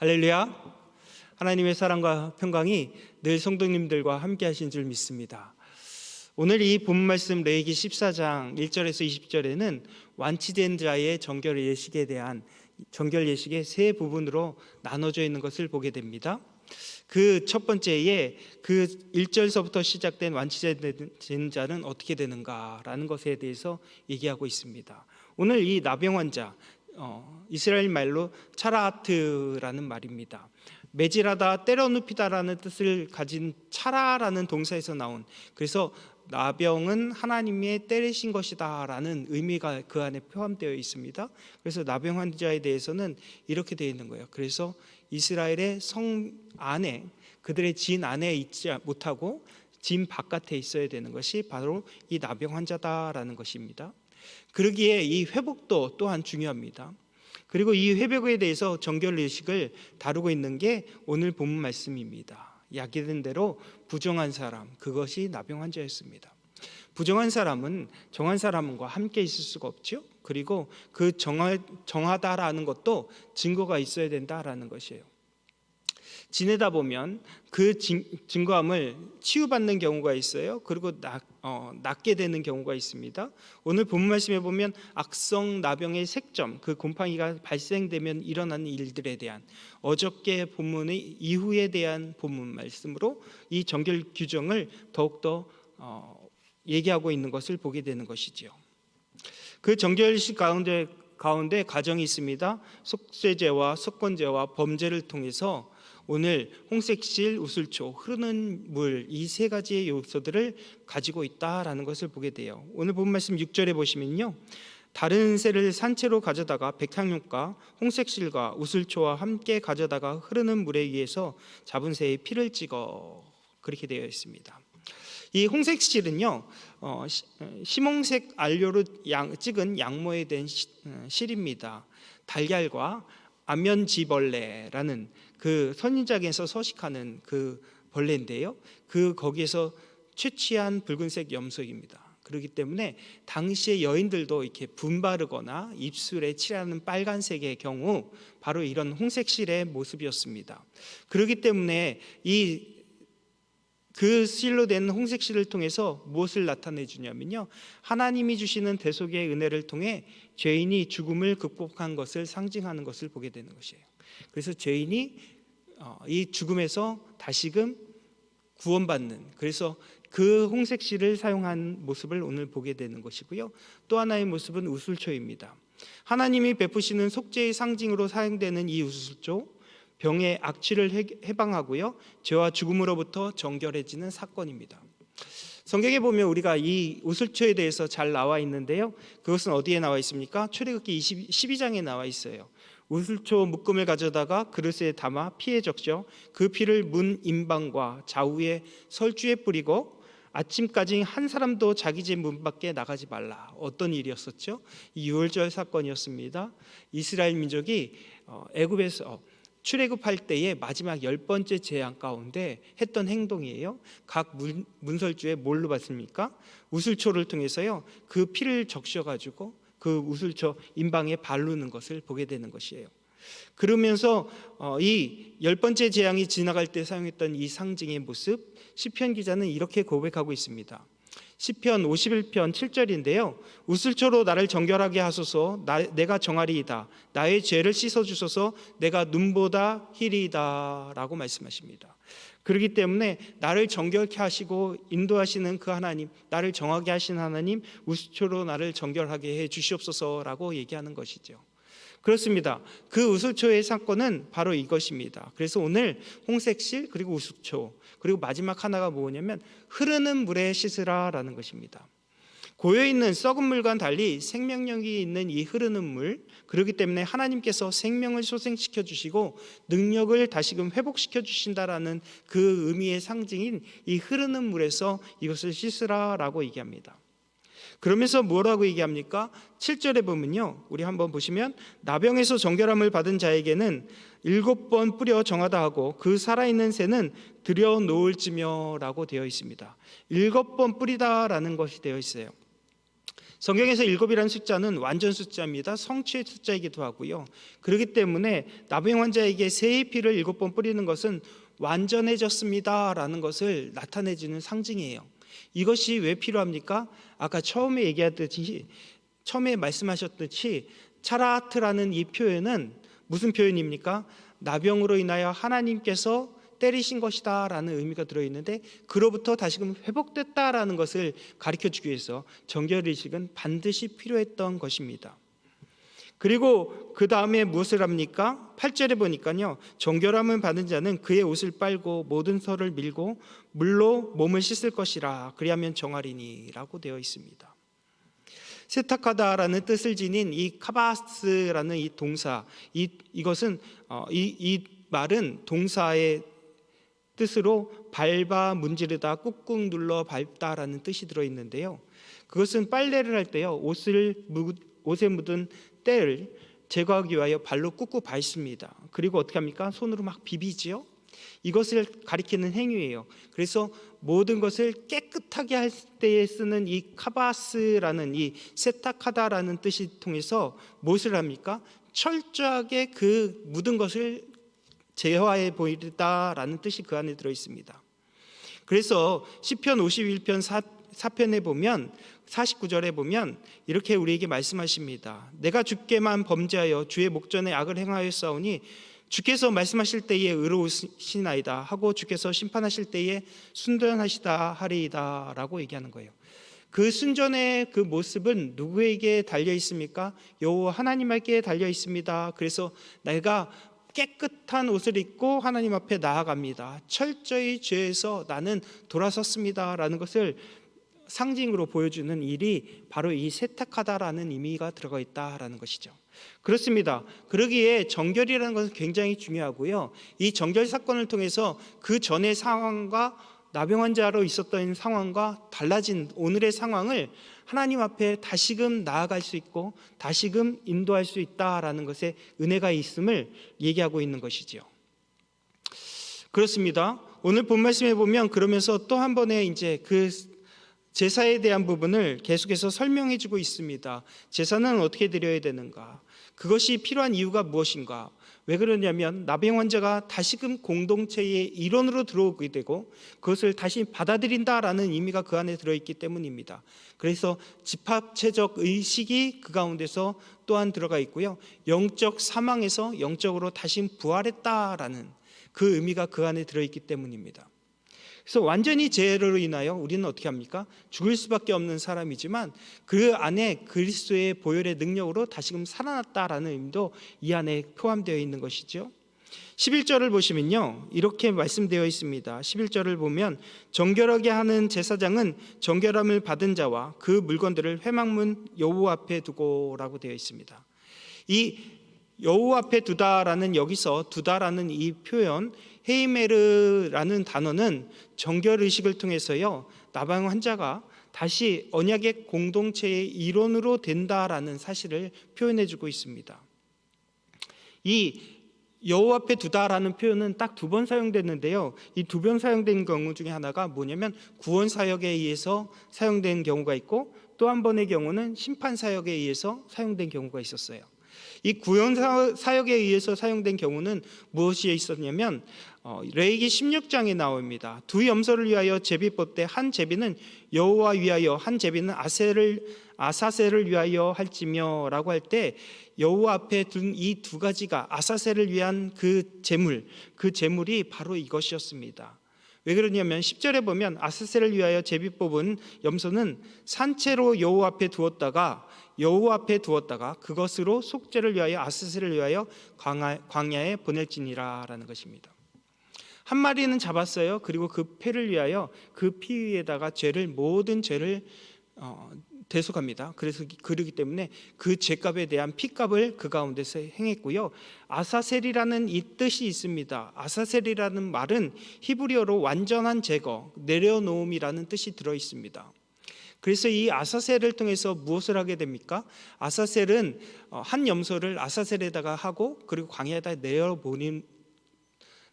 할렐루야. 하나님의 사랑과 평강이 늘 성도님들과 함께 하신 줄 믿습니다. 오늘 이 본 말씀 레이기 14장 1절에서 20절에는 완치된 자의 정결 예식에 대한 정결 예식의 세 부분으로 나눠져 있는 것을 보게 됩니다. 그 첫 번째에 그 1절서부터 시작된 완치된 자는 어떻게 되는가라는 것에 대해서 얘기하고 있습니다. 오늘 이 나병 환자 어, 이스라엘 말로 차라트라는 말입니다. 매질하다 때려눕히다라는 뜻을 가진 차라라는 동사에서 나온 그래서 나병은 하나님의 때리신 것이다라는 의미가 그 안에 포함되어 있습니다. 그래서 나병 환자에 대해서는 이렇게 되어 있는 거예요. 그래서 이스라엘의 성 안에 그들의 진 안에 있지 못하고 진 바깥에 있어야 되는 것이 바로 이 나병 환자다라는 것입니다. 그러기에 이 회복도 또한 중요합니다. 그리고 이 회복에 대해서 정결 의식을 다루고 있는 게 오늘 본문 말씀입니다. 야기된 대로 부정한 사람 그것이 나병 환자였습니다. 부정한 사람은 정한 사람과 함께 있을 수가 없죠. 그리고 그 정하, 정하다라는 것도 증거가 있어야 된다라는 것이에요. 지내다 보면 그 증거함을 치유받는 경우가 있어요. 그리고 낫, 어, 낫게 되는 경우가 있습니다. 오늘 본 말씀에 보면 악성 나병의 색점, 그 곰팡이가 발생되면 일어나는 일들에 대한 어저께 본문의 이후에 대한 본문 말씀으로 이 정결 규정을 더욱더 어, 얘기하고 있는 것을 보게 되는 것이지요. 그 정결식 가운데 가운데 가정이 있습니다. 속죄죄와 속건죄와 범죄를 통해서 오늘 홍색실, 우슬초, 흐르는 물 이 세 가지의 요소들을 가지고 있다라는 것을 보게 돼요. 오늘 본 말씀 6절에 보시면요. 다른 새를 산채로 가져다가 백향육과 홍색실과 우슬초와 함께 가져다가 흐르는 물에 의해서 잡은 새의 피를 찍어 그렇게 되어 있습니다. 이 홍색실은요 어, 심홍색 알료로 양, 찍은 양모에 된 시, 어, 실입니다. 달걀과 안면지벌레라는 그 선인장에서 서식하는 그 벌레인데요. 그 거기에서 채취한 붉은색 염소입니다. 그렇기 때문에 당시의 여인들도 이렇게 분바르거나 입술에 칠하는 빨간색의 경우 바로 이런 홍색실의 모습이었습니다. 그렇기 때문에 이 그 실로 된 홍색실을 통해서 무엇을 나타내 주냐면요. 하나님이 주시는 대속의 은혜를 통해 죄인이 죽음을 극복한 것을 상징하는 것을 보게 되는 것이에요. 그래서 죄인이 어, 이 죽음에서 다시금 구원받는 그래서 그 홍색실을 사용한 모습을 오늘 보게 되는 것이고요. 또 하나의 모습은 우술초입니다. 하나님이 베푸시는 속죄의 상징으로 사용되는 이 우술초 병의 악취를 해방하고요. 죄와 죽음으로부터 정결해지는 사건입니다. 성경에 보면 우리가 이 우슬초에 대해서 잘 나와 있는데요. 그것은 어디에 나와 있습니까? 출애굽기 12장에 나와 있어요. 우슬초 묶음을 가져다가 그릇에 담아 피에 적셔 그 피를 문 임방과 좌우에 설주에 뿌리고 아침까지 한 사람도 자기 집 문 밖에 나가지 말라. 어떤 일이었었죠? 이 유월절 사건이었습니다. 이스라엘 민족이 어, 애굽에서 출애굽할 때의 마지막 열 번째 재앙 가운데 했던 행동이에요. 각 문, 문설주에 뭘로 봤습니까? 우슬초를 통해서요. 그 피를 적셔 가지고 그 우슬초 임방에 바르는 것을 보게 되는 것이에요. 그러면서 어, 이열 번째 재앙이 지나갈 때 사용했던 이 상징의 모습 시편 기자는 이렇게 고백하고 있습니다. 시편 51편 7절인데요. 우슬초로 나를 정결하게 하소서 나, 내가 정하리이다. 나의 죄를 씻어 주소서 내가 눈보다 희리이다라고 말씀하십니다. 그렇기 때문에 나를 정결케 하시고 인도하시는 그 하나님, 나를 정하게 하신 하나님, 우슬초로 나를 정결하게 해 주시옵소서라고 얘기하는 것이죠. 그렇습니다. 그 우슬초의 사건은 바로 이것입니다. 그래서 오늘 홍색실 그리고 우슬초 그리고 마지막 하나가 뭐냐면 흐르는 물에 씻으라라는 것입니다. 고여 있는 썩은 물과 달리 생명력이 있는 이 흐르는 물 그렇기 때문에 하나님께서 생명을 소생시켜 주시고 능력을 다시금 회복시켜 주신다라는 그 의미의 상징인 이 흐르는 물에서 이것을 씻으라라고 얘기합니다. 그러면서 뭐라고 얘기합니까? 7절에 보면요. 우리 한번 보시면 나병에서 정결함을 받은 자에게는 일곱 번 뿌려 정하다 하고 그 살아있는 새는 들여 놓을지며라고 되어 있습니다. 일곱 번 뿌리다라는 것이 되어 있어요. 성경에서 일곱이라는 숫자는 완전 숫자입니다. 성취의 숫자이기도 하고요. 그렇기 때문에 나병 환자에게 새의 피를 일곱 번 뿌리는 것은 완전해졌습니다라는 것을 나타내주는 상징이에요. 이것이 왜 필요합니까? 아까 처음에 얘기하듯이 처음에 말씀하셨듯이 차라트라는 이 표현은 무슨 표현입니까? 나병으로 인하여 하나님께서 때리신 것이다 라는 의미가 들어 있는데 그로부터 다시금 회복됐다라는 것을 가르쳐 주기 위해서 정결 의식은 반드시 필요했던 것입니다. 그리고 그 다음에 무엇을 합니까? 8절에 보니까요. 정결함을 받은 자는 그의 옷을 빨고 모든 설을 밀고 물로 몸을 씻을 것이라 그리하면 정하리니라고 되어 있습니다. 세탁하다라는 뜻을 지닌 이 카바스라는 이 동사 이 이것은 어, 이, 이 말은 동사의 뜻으로 밟아 문지르다 꾹꾹 눌러 밟다라는 뜻이 들어 있는데요. 그것은 빨래를 할 때요 옷을 묻, 옷에 묻은 때를 제거하기 위하여 발로 꾹꾹 밟습니다. 그리고 어떻게 합니까? 손으로 막 비비지요. 이것을 가리키는 행위예요. 그래서 모든 것을 깨끗하게 할 때에 쓰는 이 카바스라는 이 세탁하다라는 뜻이 통해서 무엇을 합니까? 철저하게 그 묻은 것을 제어해 보이다라는 뜻이 그 안에 들어 있습니다. 그래서 시편 51편 4, 4편에 보면 49절에 보면 이렇게 우리에게 말씀하십니다. 내가 주께만 범죄하여 주의 목전에 악을 행하였사오니 주께서 말씀하실 때에 의로우시나이다 하고 주께서 심판하실 때에 순전하시다 하리이다라고 얘기하는 거예요. 그 순전의 그 모습은 누구에게 달려 있습니까? 여호와 하나님에게 달려 있습니다. 그래서 내가 깨끗한 옷을 입고 하나님 앞에 나아갑니다. 철저히 죄에서 나는 돌아섰습니다라는 것을 상징으로 보여주는 일이 바로 이 세탁하다라는 의미가 들어가 있다라는 것이죠. 그렇습니다. 그러기에 정결이라는 것은 굉장히 중요하고요. 이 정결 사건을 통해서 그 전의 상황과 나병 환자로 있었던 상황과 달라진 오늘의 상황을 하나님 앞에 다시금 나아갈 수 있고 다시금 인도할 수 있다라는 것에 은혜가 있음을 얘기하고 있는 것이지요. 그렇습니다. 오늘 본 말씀에 보면 그러면서 또 한 번에 이제 그 제사에 대한 부분을 계속해서 설명해 주고 있습니다. 제사는 어떻게 드려야 되는가? 그것이 필요한 이유가 무엇인가? 왜 그러냐면 나병 환자가 다시금 공동체의 일원으로 들어오게 되고 그것을 다시 받아들인다라는 의미가 그 안에 들어있기 때문입니다. 그래서 집합체적 의식이 그 가운데서 또한 들어가 있고요. 영적 사망에서 영적으로 다시 부활했다라는 그 의미가 그 안에 들어있기 때문입니다. 그래서 완전히 죄로 인하여 우리는 어떻게 합니까? 죽을 수밖에 없는 사람이지만 그 안에 그리스도의 보혈의 능력으로 다시금 살아났다라는 의미도 이 안에 포함되어 있는 것이죠. 11절을 보시면요. 이렇게 말씀되어 있습니다. 11절을 보면 정결하게 하는 제사장은 정결함을 받은 자와 그 물건들을 회막문 여호와 앞에 두고라고 되어 있습니다. 이 여호와 앞에 두다라는 여기서 두다라는 이 표현 헤이메르라는 단어는 정결 의식을 통해서요 나방 환자가 다시 언약의 공동체의 일원으로 된다라는 사실을 표현해 주고 있습니다. 이 여호와 앞에 두다라는 표현은 딱 두 번 사용됐는데요. 이 두 번 사용된 경우 중에 하나가 뭐냐면 구원 사역에 의해서 사용된 경우가 있고 또 한 번의 경우는 심판 사역에 의해서 사용된 경우가 있었어요. 이 구원 사역에 의해서 사용된 경우는 무엇이 있었냐면 어, 레이기 16장에 나옵니다. 두 염소를 위하여 제비 뽑되 한 제비는 여호와 위하여 한 제비는 아세를 아사세를 위하여 할지며라고 할 때 여호와 앞에 둔 이 두 가지가 아사세를 위한 그 제물 그 제물이 바로 이것이었습니다. 왜 그러냐면 10절에 보면 아사세를 위하여 제비 뽑은 염소는 산채로 여호와 앞에 두었다가 여호와 앞에 두었다가 그것으로 속죄를 위하여 아사세를 위하여 광야에 보낼지니라라는 것입니다. 한 마리는 잡았어요. 그리고 그 패를 위하여 그 피 위에다가 죄를 모든 죄를 어, 대속합니다. 그래서 그러기 때문에 그 죄값에 대한 피값을 그 가운데서 행했고요. 아사셀이라는 이 뜻이 있습니다. 아사셀이라는 말은 히브리어로 완전한 제거, 내려놓음이라는 뜻이 들어 있습니다. 그래서 이 아사셀을 통해서 무엇을 하게 됩니까? 아사셀은 어, 한 염소를 아사셀에다가 하고 그리고 광야에다 내어보낸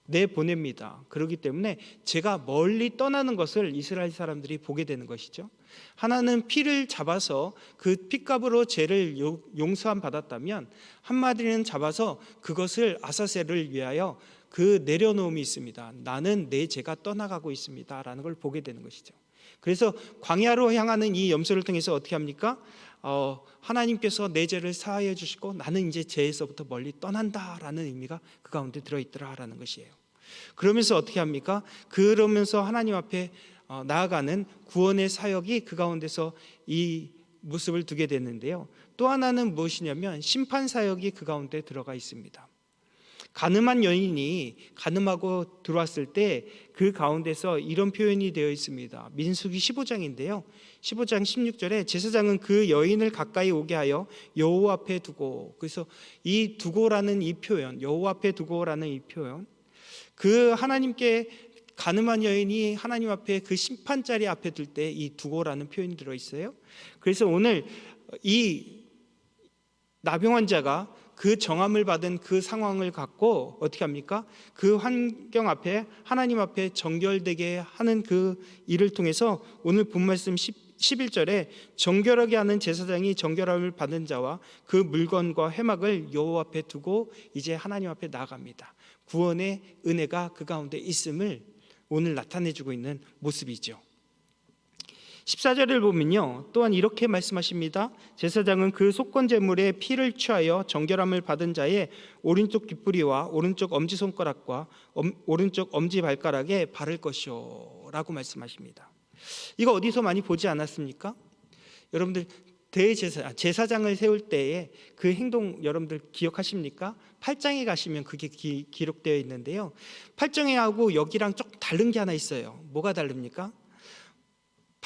내보냅니다. 그렇기 때문에 제가 멀리 떠나는 것을 이스라엘 사람들이 보게 되는 것이죠. 하나는 피를 잡아서 그 피값으로 죄를 요- 용서함 받았다면 한 마디는 잡아서 그것을 아사셀을 위하여 그 내려놓음이 있습니다. 나는 내 죄가 떠나가고 있습니다라는 걸 보게 되는 것이죠. 그래서 광야로 향하는 이 염소를 통해서 어떻게 합니까? 어, 하나님께서 내 죄를 사하여 주시고 나는 이제 죄에서부터 멀리 떠난다라는 의미가 그 가운데 들어 있더라라는 것이에요. 그러면서 어떻게 합니까? 그러면서 하나님 앞에 어, 나아가는 구원의 사역이 그 가운데서 이 모습을 두게 됐는데요. 또 하나는 무엇이냐면 심판 사역이 그 가운데 들어가 있습니다. 가늠한 여인이 가늠하고 들어왔을 때 그 가운데서 이런 표현이 되어 있습니다. 민수기 15장인데요. 15장 16절에 제사장은 그 여인을 가까이 오게 하여 여호와 앞에 두고 그래서 이 두고라는 이 표현 여호와 앞에 두고라는 이 표현 그 하나님께 가늠한 여인이 하나님 앞에 그 심판 자리 앞에 들 때 이 두고라는 표현이 들어 있어요. 그래서 오늘 이 나병 환자가 그 정함을 받은 그 상황을 갖고 어떻게 합니까? 그 환경 앞에 하나님 앞에 정결되게 하는 그 일을 통해서 오늘 본 말씀 10, 11절에 정결하게 하는 제사장이 정결함을 받은 자와 그 물건과 회막을 여호와 앞에 두고 이제 하나님 앞에 나아갑니다. 구원의 은혜가 그 가운데 있음을 오늘 나타내 주고 있는 모습이죠. 14절을 보면요. 또한 이렇게 말씀하십니다. 제사장은 그 속건 제물의 피를 취하여 정결함을 받은 자의 오른쪽 귓부리와 오른쪽 엄지 손가락과 엄- 오른쪽 엄지 발가락에 바를 것이요라고 말씀하십니다. 이거 어디서 많이 보지 않았습니까? 여러분들 대제사 제사장을 세울 때에 그 행동 여러분들 기억하십니까? 8장에 가시면 그게 기, 기록되어 있는데요. 8장에 하고 여기랑 조금 다른 게 하나 있어요. 뭐가 다릅니까?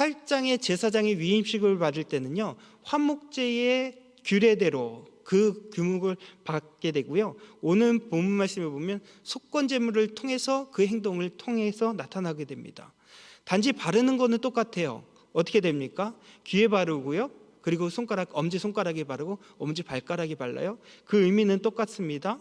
8장의 제사장이 위임식을 받을 때는요. 화목제의 규례대로 그 규목을 받게 되고요. 오늘 본문 말씀을 보면 속건 제물을 통해서 그 행동을 통해서 나타나게 됩니다. 단지 바르는 거는 똑같아요. 어떻게 됩니까? 귀에 바르고요. 그리고 손가락 엄지 손가락에 바르고 엄지 발가락에 발라요. 그 의미는 똑같습니다.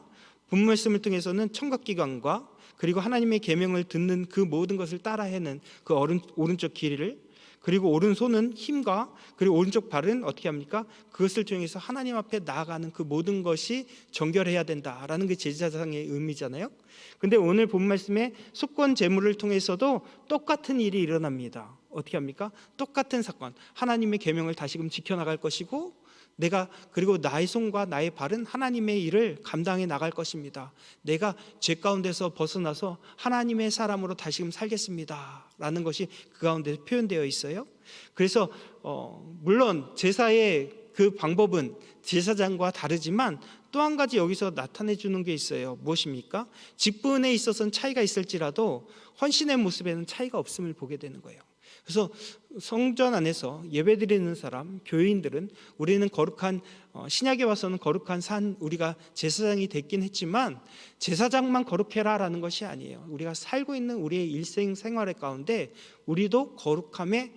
본 말씀을 통해서는 청각 기관과 그리고 하나님의 계명을 듣는 그 모든 것을 따라해는 그 오른, 오른쪽 길이를 그리고 오른손은 힘과 그리고 오른쪽 발은 어떻게 합니까? 그것을 통해서 하나님 앞에 나아가는 그 모든 것이 정결해야 된다라는 게 제사장의 의미잖아요. 근데 오늘 본 말씀에 속건 제물을 통해서도 똑같은 일이 일어납니다. 어떻게 합니까? 똑같은 사건. 하나님의 계명을 다시금 지켜 나갈 것이고 내가 그리고 나의 손과 나의 발은 하나님의 일을 감당해 나갈 것입니다. 내가 죄 가운데서 벗어나서 하나님의 사람으로 다시금 살겠습니다라는 것이 그 가운데 표현되어 있어요. 그래서 어, 물론 제사의 그 방법은 제사장과 다르지만 또 한 가지 여기서 나타내 주는 게 있어요. 무엇입니까? 직분에 있어서는 차이가 있을지라도 헌신의 모습에는 차이가 없음을 보게 되는 거예요. 그래서 성전 안에서 예배드리는 사람, 교인들은 우리는 거룩한 어, 신약에 와서는 거룩한 산 우리가 제사장이 됐긴 했지만 제사장만 거룩해라라는 것이 아니에요. 우리가 살고 있는 우리의 일생 생활의 가운데 우리도 거룩함에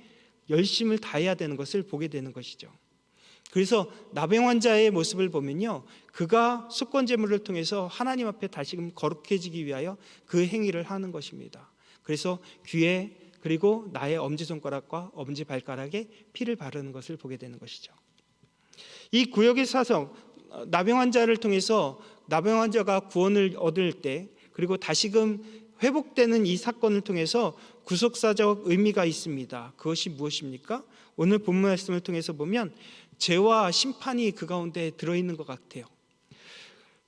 열심을 다해야 되는 것을 보게 되는 것이죠. 그래서 나병 환자의 모습을 보면요. 그가 속건 제물을 통해서 하나님 앞에 다시금 거룩해지기 위하여 그 행위를 하는 것입니다. 그래서 귀에 그리고 나의 엄지 손가락과 엄지 발가락에 피를 바르는 것을 보게 되는 것이죠. 이 구역의 사성 어, 나병 환자를 통해서 나병 환자가 구원을 얻을 때 그리고 다시금 회복되는 이 사건을 통해서 구속사적 의미가 있습니다. 그것이 무엇입니까? 오늘 본문 말씀을 통해서 보면 죄와 심판이 그 가운데 들어 있는 것 같아요.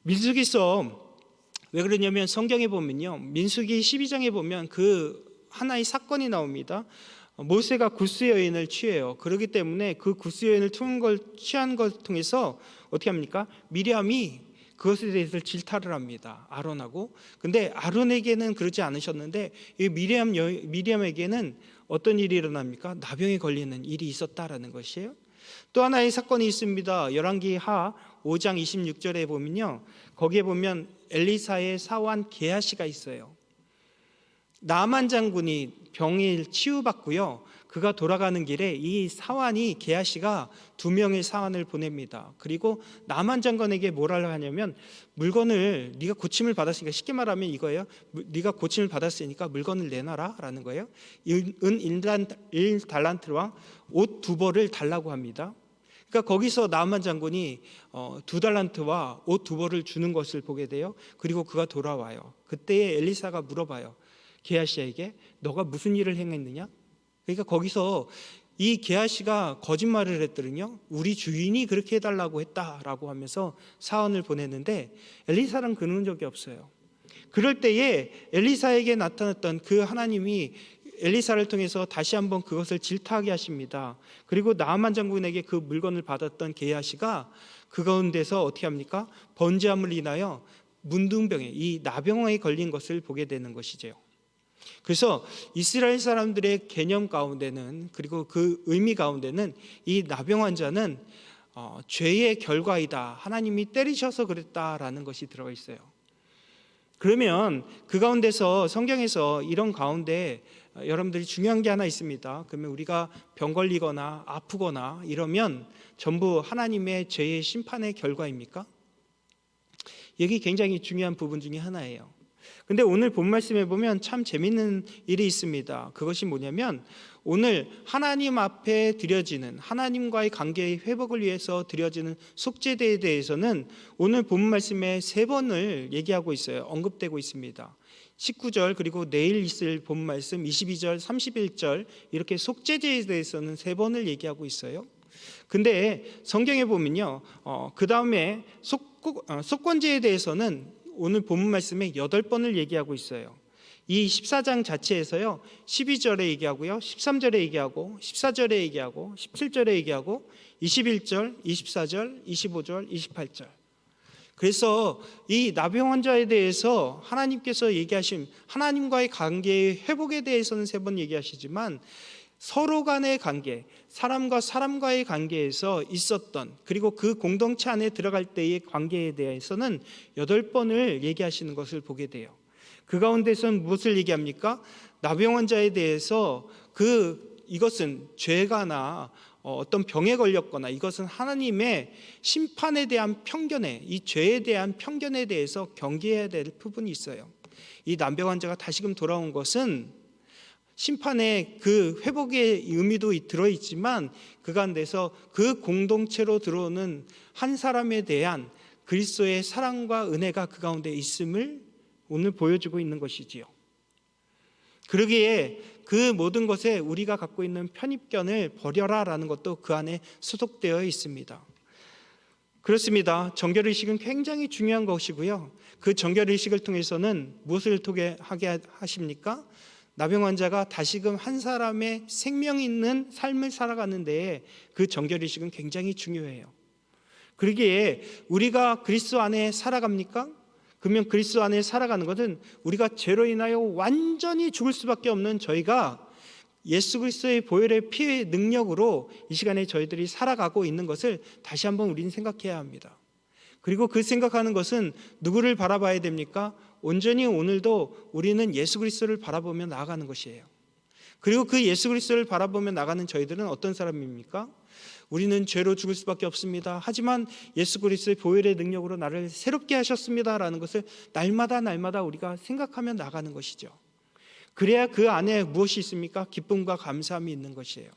민수기서 왜 그러냐면 성경에 보면요. 민수기 12장에 보면 그 하나의 사건이 나옵니다. 모세가 구스 여인을 취해요. 그렇기 때문에 그 구스 여인을 걸 취한 걸 통해서 어떻게 합니까? 미리암이 그것에 대해서 질타를 합니다. 아론하고. 근데 아론에게는 그러지 않으셨는데 이 미리암 여, 미리암에게는 어떤 일이 일어납니까? 나병에 걸리는 일이 있었다라는 것이에요. 또 하나의 사건이 있습니다. 열왕기 하 5장 26절에 보면요. 거기에 보면 엘리사의 사환 게하시가 있어요. 나만 장군이 병을 치유받고요. 그가 돌아가는 길에 이 사환이 게하시가 두 명의 사환을 보냅니다. 그리고 나만 장관에게 뭐라고 하냐면 물건을 네가 고침을 받았으니까 쉽게 말하면 이거예요. 물- 네가 고침을 받았으니까 물건을 내놔라라는 거예요. 은 1달란트와 옷 두 벌을 달라고 합니다. 그러니까 거기서 나만 장군이 어, 두 달란트와 옷 두 벌을 주는 것을 보게 돼요. 그리고 그가 돌아와요. 그때 엘리사가 물어봐요. 게하시에게 너가 무슨 일을 행했느냐? 그러니까 거기서 이 게하시가 거짓말을 했더니요. 우리 주인이 그렇게 해달라고 했다라고 하면서 사원을 보냈는데 엘리사는 그런 적이 없어요. 그럴 때에 엘리사에게 나타났던 그 하나님이 엘리사를 통해서 다시 한번 그것을 질타하게 하십니다. 그리고 나만 장군에게 그 물건을 받았던 게하시가 그 가운데서 어떻게 합니까? 번제함을 인하여 문둥병에 이 나병에 걸린 것을 보게 되는 것이죠. 그래서 이스라엘 사람들의 개념 가운데는 그리고 그 의미 가운데는 이 나병 환자는 어, 죄의 결과이다. 하나님이 때리셔서 그랬다라는 것이 들어가 있어요. 그러면 그 가운데서 성경에서 이런 가운데 어, 여러분들이 중요한 게 하나 있습니다. 그러면 우리가 병 걸리거나 아프거나 이러면 전부 하나님의 죄의 심판의 결과입니까? 여기 굉장히 중요한 부분 중에 하나예요. 근데 오늘 본 말씀에 보면 참 재밌는 일이 있습니다. 그것이 뭐냐면 오늘 하나님 앞에 드려지는 하나님과의 관계의 회복을 위해서 드려지는 속죄대에 대해서는 오늘 본 말씀에 세 번을 얘기하고 있어요. 언급되고 있습니다. 19절 그리고 내일 있을 본 말씀 22절 31절 이렇게 속죄제에 대해서는 세 번을 얘기하고 있어요. 근데 성경에 보면요, 어, 그 다음에 어, 속건제에 대해서는 오늘 본문 말씀에 여덟 번을 얘기하고 있어요. 이 14장 자체에서요. 12절에 얘기하고요. 13절에 얘기하고 14절에 얘기하고 17절에 얘기하고 21절, 24절, 25절, 28절. 그래서 이 나병 환자에 대해서 하나님께서 얘기하신 하나님과의 관계의 회복에 대해서는 세 번 얘기하시지만 서로 간의 관계, 사람과 사람과의 관계에서 있었던 그리고 그 공동체 안에 들어갈 때의 관계에 대해서는 여덟 번을 얘기하시는 것을 보게 돼요. 그 가운데서는 무엇을 얘기합니까? 나병 환자에 대해서 그 이것은 죄가나 어, 어떤 병에 걸렸거나 이것은 하나님의 심판에 대한 편견에 이 죄에 대한 편견에 대해서 경계해야 될 부분이 있어요. 이 남병 환자가 다시금 돌아온 것은 심판의 그 회복의 의미도 들어 있지만 그 가운데서 그 공동체로 들어오는 한 사람에 대한 그리스도의 사랑과 은혜가 그 가운데 있음을 오늘 보여주고 있는 것이지요. 그러기에 그 모든 것에 우리가 갖고 있는 편입견을 버려라라는 것도 그 안에 소속되어 있습니다. 그렇습니다. 정결 의식은 굉장히 중요한 것이고요. 그 정결 의식을 통해서는 무엇을 통해 하게 하십니까? 나병 환자가 다시금 한 사람의 생명 있는 삶을 살아가는 데에 그 정결 의식은 굉장히 중요해요. 그러기에 우리가 그리스도 안에 살아갑니까? 그러면 그리스도 안에 살아가는 것은 우리가 죄로 인하여 완전히 죽을 수밖에 없는 저희가 예수 그리스도의 보혈의 피의 능력으로 이 시간에 저희들이 살아가고 있는 것을 다시 한번 우리는 생각해야 합니다. 그리고 그 생각하는 것은 누구를 바라봐야 됩니까? 온전히 오늘도 우리는 예수 그리스도를 바라보며 나아가는 것이에요. 그리고 그 예수 그리스도를 바라보며 나가는 저희들은 어떤 사람입니까? 우리는 죄로 죽을 수밖에 없습니다. 하지만 예수 그리스도의 보혈의 능력으로 나를 새롭게 하셨습니다라는 것을 날마다 날마다 우리가 생각하며 나가는 것이죠. 그래야 그 안에 무엇이 있습니까? 기쁨과 감사함이 있는 것이에요.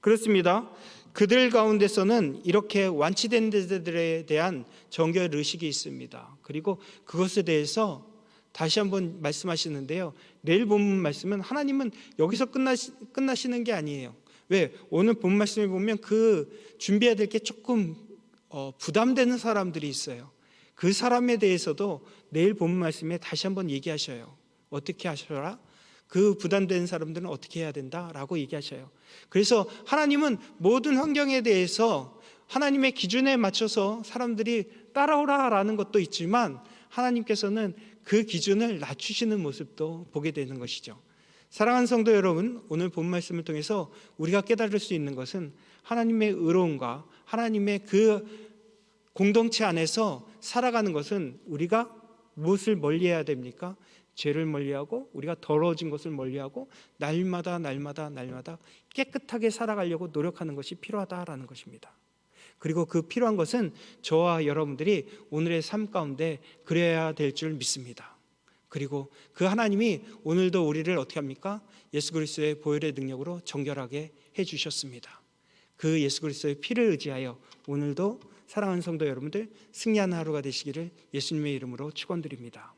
그렇습니다. 그들 가운데서는 이렇게 완치된 데들에 대한 정결 의식이 있습니다. 그리고 그것에 대해서 다시 한번 말씀하시는데요. 내일 본문 말씀은 하나님은 여기서 끝나시, 끝나시는 게 아니에요. 왜? 오늘 본 말씀에 보면 그 준비해야 될 게 조금 어, 부담되는 사람들이 있어요. 그 사람에 대해서도 내일 본 말씀에 다시 한번 얘기하셔요. 어떻게 하셔라? 그 부담되는 사람들은 어떻게 해야 된다라고 얘기하셔요. 그래서 하나님은 모든 환경에 대해서 하나님의 기준에 맞춰서 사람들이 따라오라라는 것도 있지만 하나님께서는 그 기준을 낮추시는 모습도 보게 되는 것이죠. 사랑하는 성도 여러분, 오늘 본 말씀을 통해서 우리가 깨달을 수 있는 것은 하나님의 의로움과 하나님의 그 공동체 안에서 살아가는 것은 우리가 무엇을 멀리해야 됩니까? 죄를 멀리하고 우리가 더러워진 것을 멀리하고 날마다 날마다 날마다 깨끗하게 살아가려고 노력하는 것이 필요하다라는 것입니다. 그리고 그 필요한 것은 저와 여러분들이 오늘의 삶 가운데 그래야 될 줄 믿습니다. 그리고 그 하나님이 오늘도 우리를 어떻게 합니까? 예수 그리스도의 보혈의 능력으로 정결하게 해 주셨습니다. 그 예수 그리스도의 피를 의지하여 오늘도 사랑하는 성도 여러분들 승리하는 하루가 되시기를 예수님의 이름으로 축원드립니다.